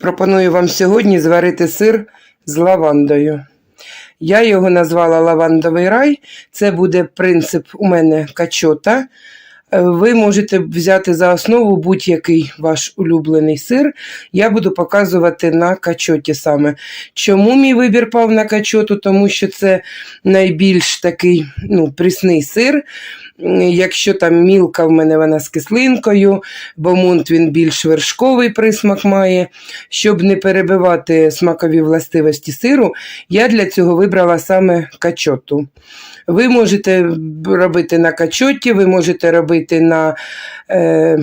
Пропоную вам сьогодні зварити сир з лавандою. Я його назвала лавандовий рай. Це буде принцип у мене качота. Е, Ви можете взяти за основу будь-який ваш улюблений сир. Я буду показувати на качоті саме. Чому мій вибір пав на качоту? Тому що це найбільш такий ну, прісний сир. Якщо там мілка в мене вона з кислинкою, бомунт він більш вершковий присмак має. Щоб не перебивати смакові властивості сиру, я для цього вибрала саме качоту. Ви можете робити на качоті, ви можете робити на е,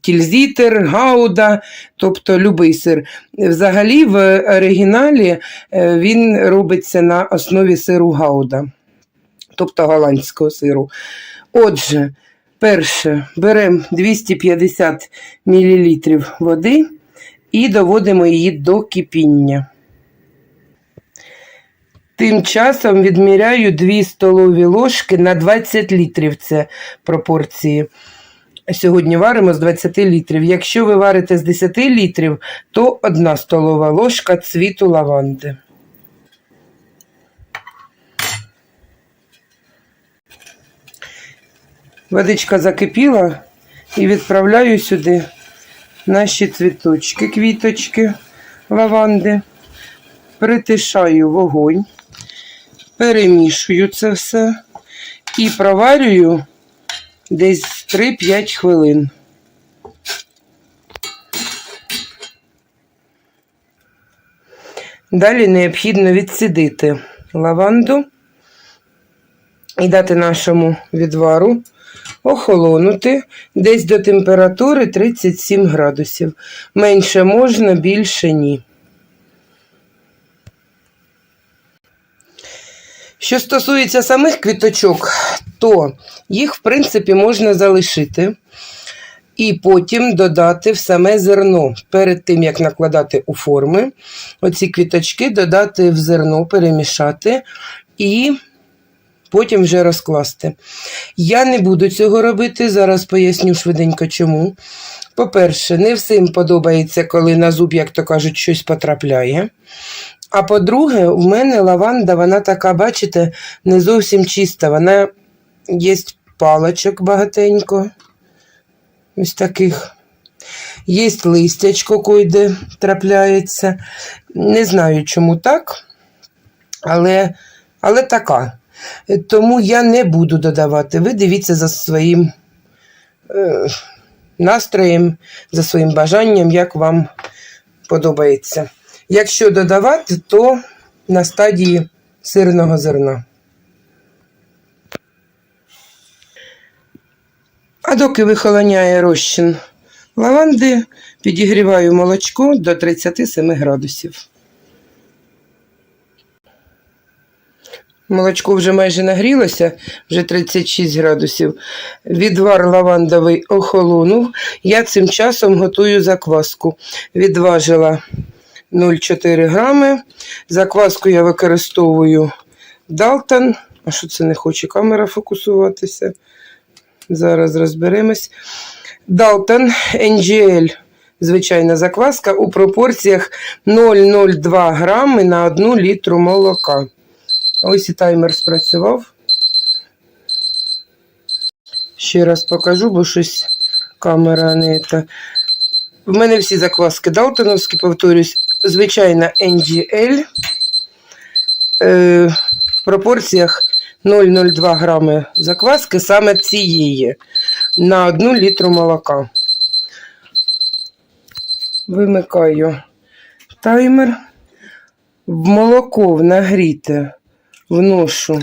кільзітер, гауда, тобто любий сир. Взагалі, в оригіналі е, він робиться на основі сиру гауда, тобто голландського сиру. Отже, перше, беремо 250 мл води і доводимо її до кипіння. Тим часом відміряю 2 столові ложки на 20 літрів. Це пропорції. Сьогодні варимо з 20 літрів. Якщо ви варите з 10 літрів, то 1 столова ложка цвіту лаванди. Водичка закипіла і відправляю сюди наші цвіточки, квіточки лаванди. Притишаю вогонь, перемішую це все і проварюю десь 3-5 хвилин. Далі необхідно відсідити лаванду і дати нашому відвару охолонути десь до температури 37 градусів. Менше можна, більше ні. Що стосується самих квіточок, то їх, в принципі, можна залишити і потім додати в саме зерно. Перед тим, як накладати у форми, оці квіточки додати в зерно, перемішати і потім вже розкласти. Я не буду цього робити, зараз поясню швиденько чому. По-перше, не всім подобається, коли на зуб, як то кажуть, щось потрапляє. А по-друге, в мене лаванда, вона така, бачите, не зовсім чиста. Вона є палочок багатенько. Ось таких. Є листячко, койде трапляється. Не знаю, чому так, але, але така. Тому я не буду додавати. Ви дивіться за своїм е, настроєм, за своїм бажанням, як вам подобається. Якщо додавати, то на стадії сирного зерна. А доки вихолоняє розчин лаванди, підігріваю молочко до 37 градусів. Молочко вже майже нагрілося, вже 36 градусів. Відвар лавандовий охолонув. Я цим часом готую закваску. Відважила 0,4 грами. Закваску я використовую Далтон. А що це не хоче камера фокусуватися? Зараз розберемось. Далтон NGL. Звичайна закваска у пропорціях 0,02 грами на 1 літру молока. Ось і таймер спрацював. Ще раз покажу, бо щось камера не та. В мене всі закваски Далтоновські, повторюсь, звичайна NGL е, в пропорціях 0,02 грами закваски саме цієї на 1 літру молока. Вимикаю таймер. В молоко нагріте вношу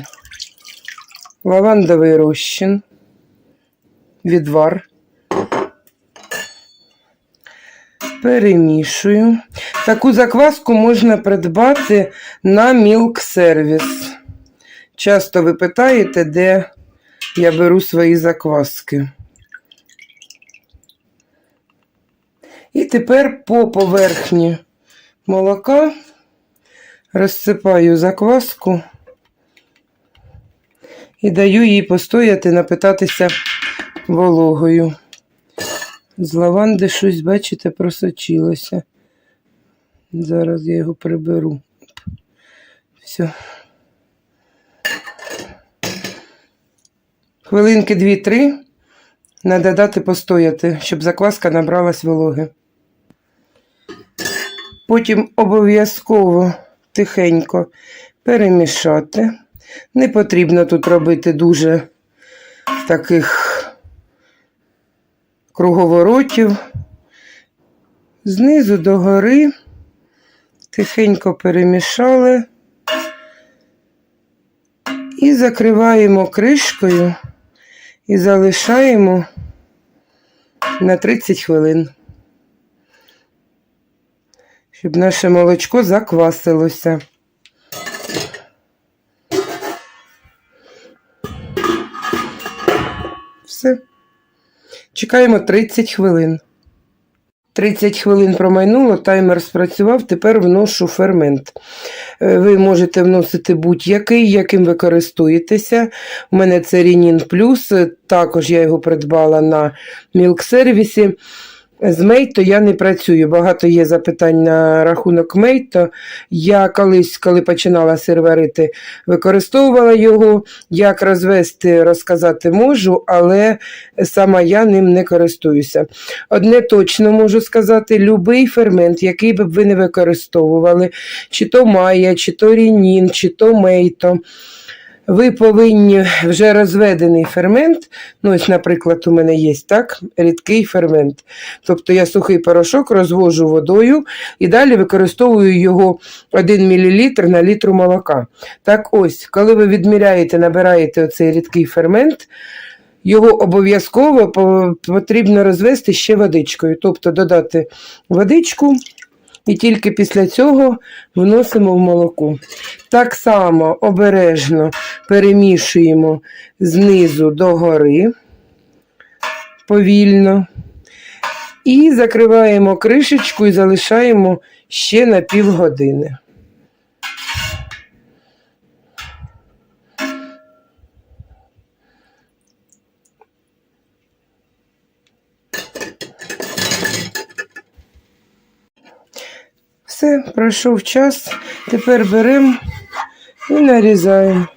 лавандовий розчин, відвар. Перемішую. Таку закваску можна придбати на Milk Service. Часто ви питаєте, де я беру свої закваски. І тепер по поверхні молока розсипаю закваску і даю їй постояти, напитатися вологою. З лаванди щось, бачите, просочилося. Зараз я його приберу. Все. Хвилинки 2-3 треба дати постояти, щоб закваска набралась вологи. Потім обов'язково тихенько перемішати. Не потрібно тут робити дуже таких круговоротів. Знизу до гори тихенько перемішали і закриваємо кришкою і залишаємо на 30 хвилин, щоб наше молочко заквасилося. Все. Чекаємо 30 хвилин. 30 хвилин промайнуло, таймер спрацював, тепер вношу фермент. Е, Ви можете вносити будь-який, яким ви користуєтеся. У мене це Рінін Плюс, також я його придбала на мілк-сервісі. З Мейто я не працюю. Багато є запитань на рахунок Мейто. Я колись, коли починала сир використовувала його. Як розвести, розказати можу, але сама я ним не користуюся. Одне точно можу сказати: любий фермент, який би ви не використовували, чи то Майя, чи то Рінін, чи то Мейто. Ви повинні вже розведений фермент, ну ось, наприклад, у мене є так, рідкий фермент. Тобто я сухий порошок розвожу водою і далі використовую його 1 мл на літру молока. Так ось, коли ви відміряєте, набираєте оцей рідкий фермент, його обов'язково потрібно розвести ще водичкою, тобто додати водичку. І тільки після цього вносимо в молоко. Так само обережно перемішуємо знизу до гори повільно. І закриваємо кришечку і залишаємо ще на півгодини. Все, пройшов час. Тепер беремо і нарізаємо.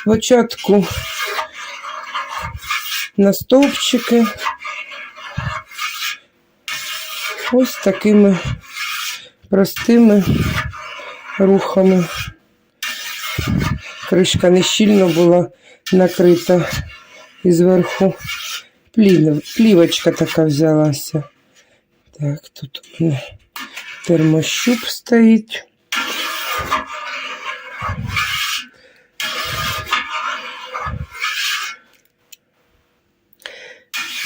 Спочатку на стовпчики. Ось такими простими рухами. Кришка не щільно була накрита і зверху плівочка така взялася. Так, тут у мене термощуп стоїть.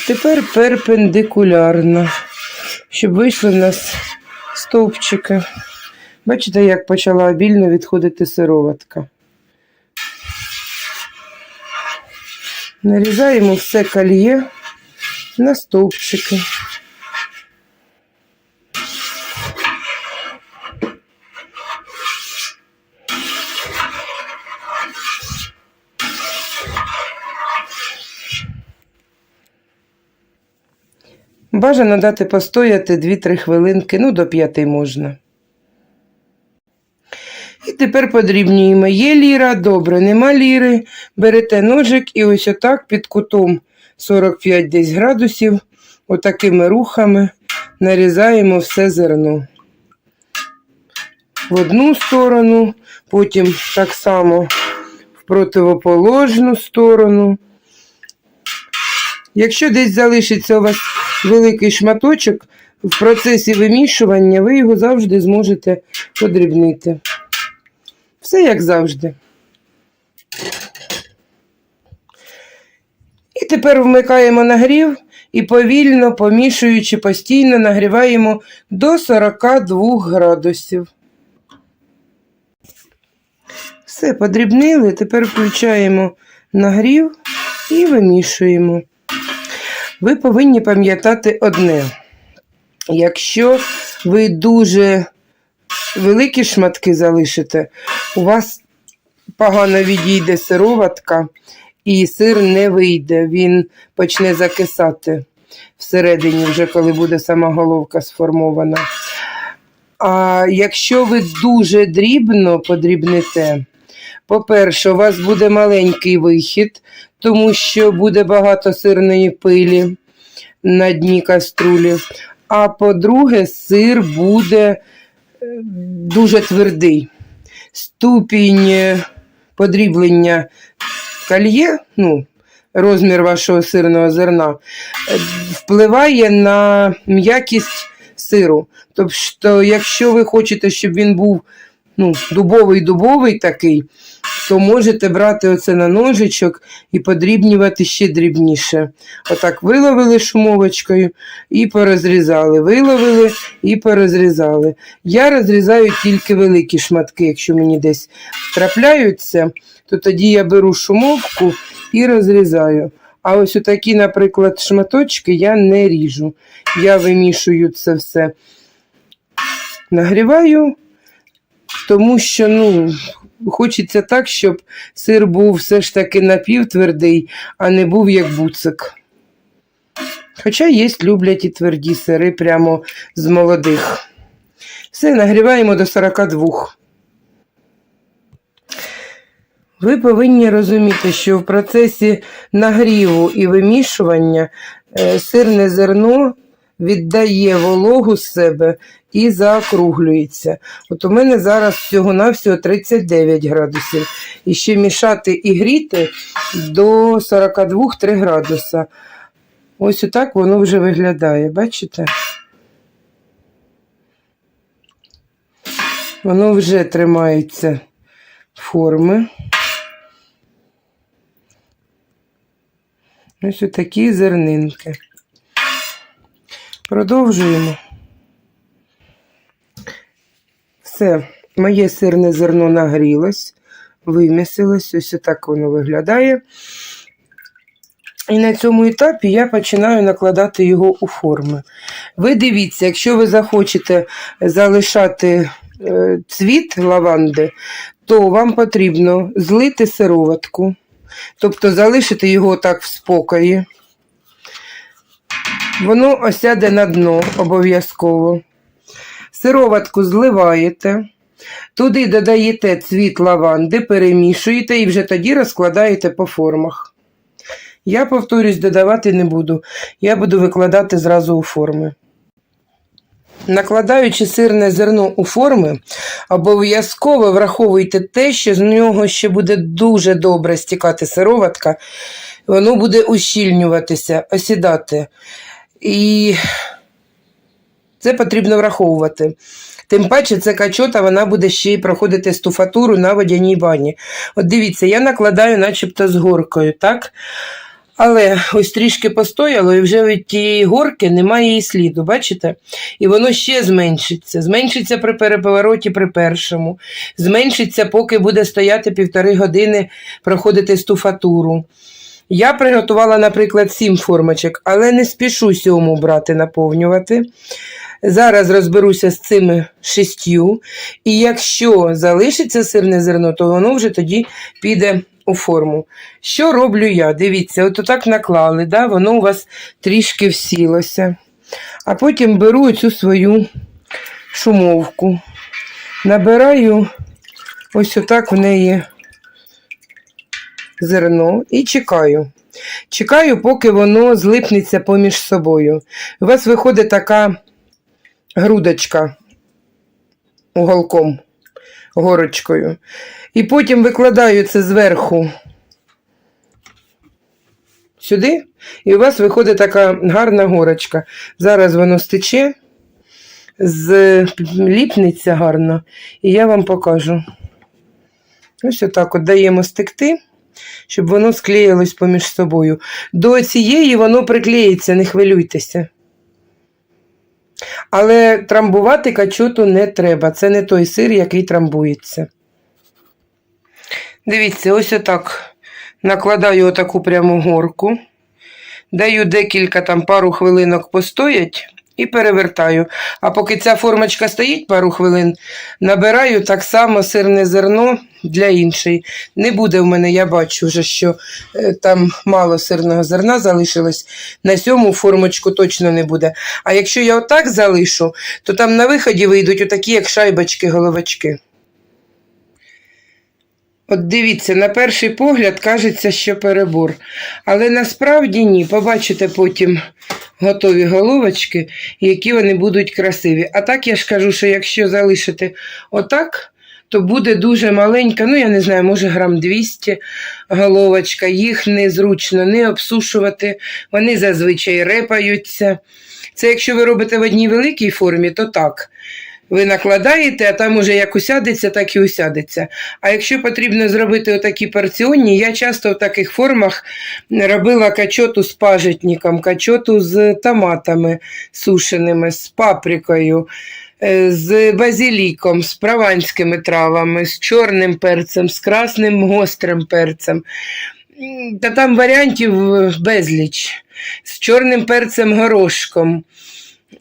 Тепер перпендикулярно, щоб вийшли в нас стовпчики. Бачите, як почала обільно відходити сироватка. Нарізаємо все кольє на стовпчики. Бажано дати постояти 2-3 хвилинки, ну до 5 можна. І тепер подрібнюємо. Є ліра, добре, нема ліри. Берете ножик і ось отак під кутом 45 десь градусів, отакими рухами нарізаємо все зерно. В одну сторону, потім так само в противоположну сторону. Якщо десь залишиться у вас великий шматочок, в процесі вимішування ви його завжди зможете подрібнити. Все як завжди. І тепер вмикаємо нагрів і повільно, помішуючи, постійно нагріваємо до 42 градусів. Все, подрібнили, тепер включаємо нагрів і вимішуємо. Ви повинні пам'ятати одне. Якщо ви дуже великі шматки залишите, у вас погано відійде сироватка, і сир не вийде, він почне закисати всередині, вже коли буде сама головка сформована. А якщо ви дуже дрібно подрібните, по-перше, у вас буде маленький вихід, тому що буде багато сирної пилі на дні каструлі. А по-друге, сир буде е, дуже твердий. Ступінь е, подріблення кальє, ну, розмір вашого сирного зерна, е, впливає на м'якість сиру. Тобто, якщо ви хочете, щоб він був ну, дубовий-дубовий такий, то можете брати оце на ножичок і подрібнювати ще дрібніше. Отак виловили шумовочкою і порозрізали. Виловили і порозрізали. Я розрізаю тільки великі шматки, якщо мені десь трапляються, то тоді я беру шумовку і розрізаю. А ось такі, наприклад, шматочки я не ріжу. Я вимішую це все. Нагріваю, тому що ну, хочеться так, щоб сир був все ж таки напівтвердий, а не був як буцик. Хоча є, люблять і тверді сири прямо з молодих. Все, нагріваємо до 42. Ви повинні розуміти, що в процесі нагріву і вимішування е, сирне зерно віддає вологу з себе і заокруглюється. От у мене зараз всього-навсього 39 градусів. І ще мішати і гріти до 42-3 градуса. Ось отак воно вже виглядає, бачите? Воно вже тримається форми. Ось такі зернинки. Продовжуємо. Все, моє сирне зерно нагрілось, вимісилось, ось так воно виглядає. І на цьому етапі я починаю накладати його у форми. Ви дивіться, якщо ви захочете залишати е, цвіт лаванди, то вам потрібно злити сироватку, тобто залишити його так в спокої. Воно осяде на дно обов'язково. Сироватку зливаєте, туди додаєте цвіт лаванди, перемішуєте і вже тоді розкладаєте по формах. Я, повторюсь, додавати не буду. Я буду викладати зразу у форми. Накладаючи сирне зерно у форми, обов'язково враховуйте те, що з нього ще буде дуже добре стікати сироватка, воно буде ущільнюватися, осідати. І це потрібно враховувати. Тим паче, це качота, вона буде ще й проходити стуфатуру на водяній бані. От дивіться, я накладаю начебто з горкою, так? Але ось трішки постояло, і вже від тієї горки немає її сліду, бачите? І воно ще зменшиться. Зменшиться при переповороті при першому, зменшиться, поки буде стояти півтори години, проходити стуфатуру. Я приготувала, наприклад, сім формочок, але не спішу сьому брати, наповнювати. Зараз розберуся з цими шістю. І якщо залишиться сирне зерно, то воно вже тоді піде у форму. Що роблю я? Дивіться, от так наклали, да? воно у вас трішки всілося. А потім беру цю свою шумовку, набираю ось отак в неї зерно і чекаю. Чекаю, поки воно злипнеться поміж собою. У вас виходить така грудочка уголком, горочкою. І потім викладаю це зверху сюди, і у вас виходить така гарна горочка. Зараз воно стече, зліпнеться гарно, і я вам покажу. Ось отак от даємо стекти, щоб воно склеїлось поміж собою. До цієї воно приклеїться, не хвилюйтеся. Але трамбувати качоту не треба. Це не той сир, який трамбується. Дивіться, ось отак накладаю отаку пряму горку. Даю декілька там пару хвилинок постоять і перевертаю. А поки ця формочка стоїть пару хвилин, набираю так само сирне зерно для іншої. Не буде в мене, я бачу вже, що е, там мало сирного зерна залишилось. На сьому формочку точно не буде. А якщо я отак залишу, то там на виході вийдуть отакі, як шайбочки, головочки. От дивіться, на перший погляд кажеться, що перебор. Але насправді ні. Побачите потім готові головочки, які вони будуть красиві. А так я ж кажу, що якщо залишити отак, то буде дуже маленька, ну я не знаю, може грам 200 головочка. Їх незручно не обсушувати, вони зазвичай репаються. Це якщо ви робите в одній великій формі, то так. Ви накладаєте, а там уже як усядеться, так і усядеться. А якщо потрібно зробити отакі порціонні, я часто в таких формах робила качоту з пажитником, качоту з томатами сушеними, з паприкою, е, з базиліком, з прованськими травами, з чорним перцем, з красним гострим перцем. Та там варіантів е, безліч. З чорним перцем горошком.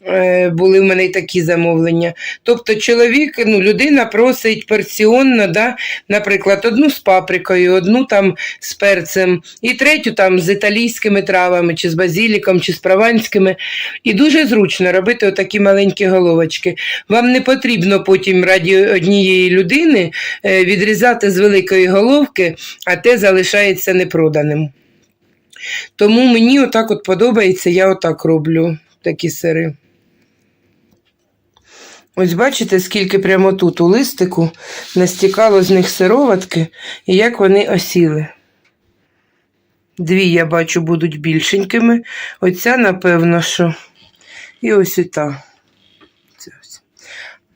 Е, Були в мене й такі замовлення. Тобто чоловік, ну, людина просить порціонно, да, наприклад, одну з паприкою, одну там з перцем, і третю там з італійськими травами, чи з базіліком, чи з прованськими. І дуже зручно робити отакі маленькі головочки. Вам не потрібно потім раді однієї людини е, відрізати з великої головки, а те залишається непроданим. Тому мені отак от подобається, я отак роблю такі сири. Ось бачите, скільки прямо тут у листику настікало з них сироватки і як вони осіли. Дві, я бачу, будуть більшенькими. Оця, напевно, що. І ось і та.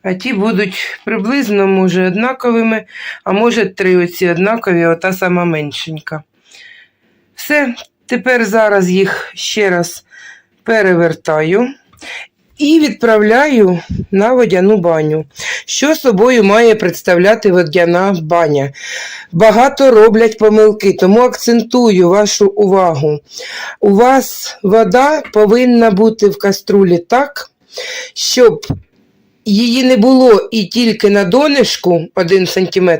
А ті будуть приблизно, може, однаковими, а може, три оці однакові, ота сама меншенька. Все, тепер зараз їх ще раз перевертаю і відправляю на водяну баню. Що собою має представляти водяна баня? Багато роблять помилки, тому акцентую вашу увагу. У вас вода повинна бути в каструлі так, щоб її не було і тільки на донишку 1 см,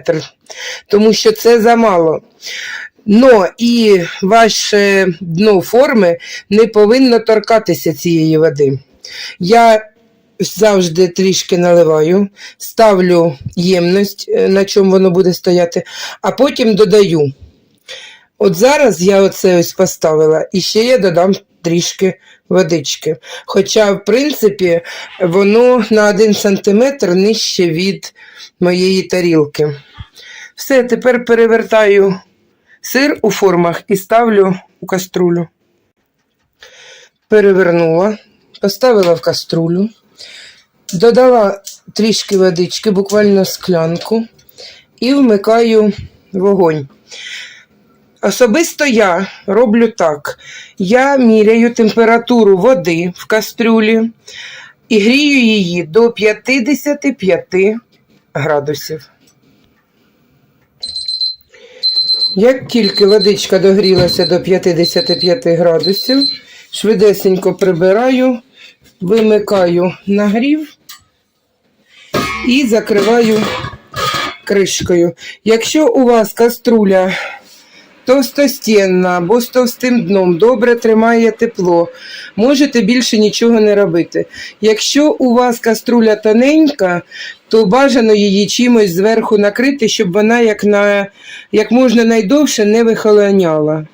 тому що це замало. Но і ваше дно форми не повинно торкатися цієї води. Я завжди трішки наливаю, ставлю ємність, е, на чому воно буде стояти, а потім додаю. От зараз я оце ось поставила, і ще я додам трішки водички. Хоча, в принципі, воно на 1 см нижче від моєї тарілки. Все, тепер перевертаю сир у формах і ставлю у каструлю. Перевернула, поставила в каструлю, додала трішки водички, буквально склянку, і вмикаю вогонь. Особисто я роблю так: я міряю температуру води в кастрюлі і грію її до 55 градусів. Як тільки водичка догрілася до 55 градусів, швидесенько прибираю, вимикаю нагрів і закриваю кришкою. Якщо у вас каструля товстостінна або з товстим дном, добре тримає тепло, можете більше нічого не робити. Якщо у вас каструля тоненька, то бажано її чимось зверху накрити, щоб вона як, на, як можна найдовше не вихолоняла.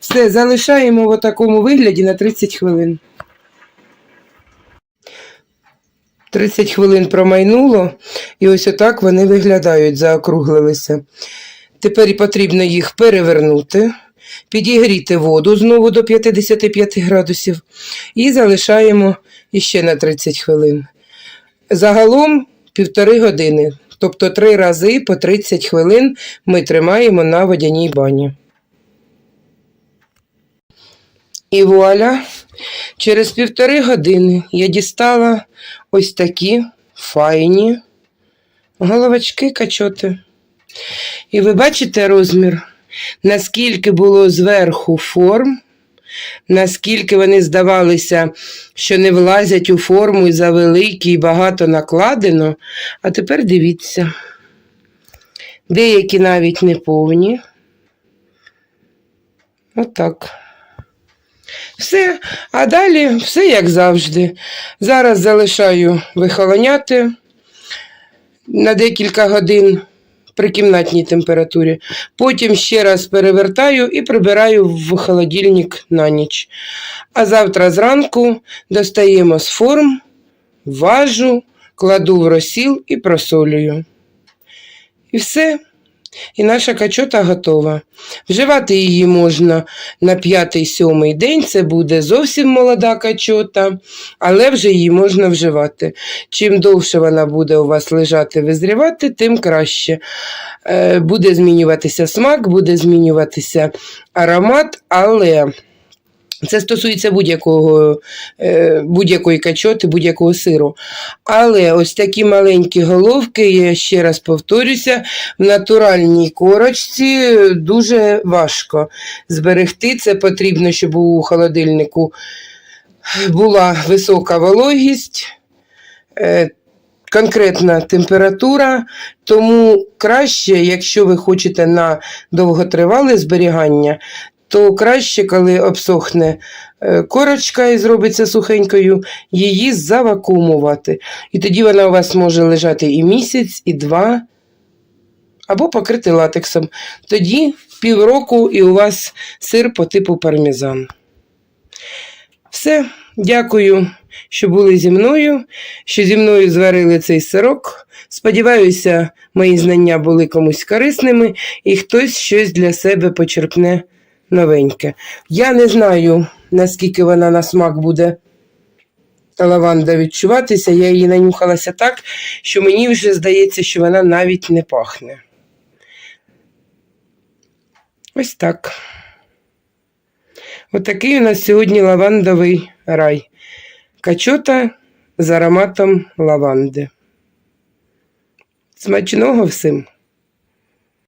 Все, залишаємо в такому вигляді на 30 хвилин. 30 хвилин промайнуло, і ось отак вони виглядають, заокруглилися. Тепер потрібно їх перевернути, підігріти воду знову до 55 градусів і залишаємо іще на 30 хвилин. Загалом півтори години, тобто три рази по 30 хвилин ми тримаємо на водяній бані. І вуаля, через півтори години я дістала ось такі файні головочки качоти. І ви бачите розмір, наскільки було зверху форм, наскільки вони здавалися, що не влазять у форму і завеликі, і багато накладено. А тепер дивіться. Деякі навіть не повні. Отак. Все, а далі все як завжди. Зараз залишаю вихолоняти на декілька годин при кімнатній температурі. Потім ще раз перевертаю і прибираю в холодильник на ніч. А завтра зранку достаємо з форм, важу, кладу в розсіл і просолюю. І все. І наша качота готова. Вживати її можна на п'ятий-сьомий день. Це буде зовсім молода качота, але вже її можна вживати. Чим довше вона буде у вас лежати, визрівати, тим краще. Е, Буде змінюватися смак, буде змінюватися аромат, але. Це стосується будь-якого, е, будь-якої качоти, будь-якого сиру. Але ось такі маленькі головки, я ще раз повторюся, в натуральній корочці дуже важко зберегти. Це потрібно, щоб у холодильнику була висока вологість, е, конкретна температура. Тому краще, якщо ви хочете на довготривале зберігання, то краще, коли обсохне е, корочка і зробиться сухенькою, її завакуумувати. І тоді вона у вас може лежати і місяць, і два, або покрити латексом. Тоді півроку і у вас сир по типу пармезан. Все, дякую, що були зі мною, що зі мною зварили цей сирок. Сподіваюся, мої знання були комусь корисними, і хтось щось для себе почерпне новеньке. Я не знаю, наскільки вона на смак буде лаванда відчуватися. Я її нанюхалася так, що мені вже здається, що вона навіть не пахне. Ось так. Отакий у нас сьогодні лавандовий рай. Качота з ароматом лаванди. Смачного всім!